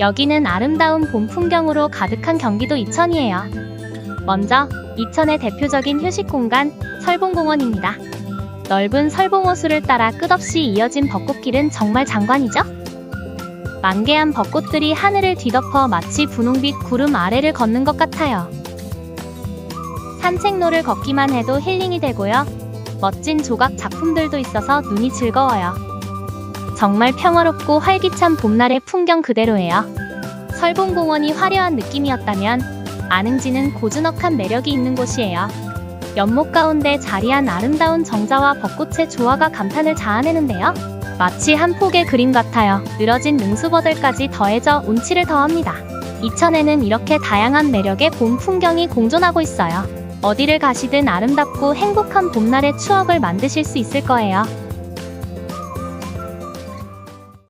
여기는 아름다운 봄 풍경으로 가득한 경기도 이천이에요. 먼저 이천의 대표적인 휴식 공간 설봉공원입니다. 넓은 설봉호수를 따라 끝없이 이어진 벚꽃길은 정말 장관이죠? 만개한 벚꽃들이 하늘을 뒤덮어 마치 분홍빛 구름 아래를 걷는 것 같아요. 산책로를 걷기만 해도 힐링이 되고요. 멋진 조각 작품들도 있어서 눈이 즐거워요. 정말 평화롭고 활기찬 봄날의 풍경 그대로예요. 설봉공원이 화려한 느낌이었다면 안흥지는 고즈넉한 매력이 있는 곳이에요. 연못 가운데 자리한 아름다운 정자와 벚꽃의 조화가 감탄을 자아내는데요. 마치 한 폭의 그림 같아요. 늘어진 능수버들까지 더해져 운치를 더합니다. 이천에는 이렇게 다양한 매력의 봄 풍경이 공존하고 있어요. 어디를 가시든 아름답고 행복한 봄날의 추억을 만드실 수 있을 거예요.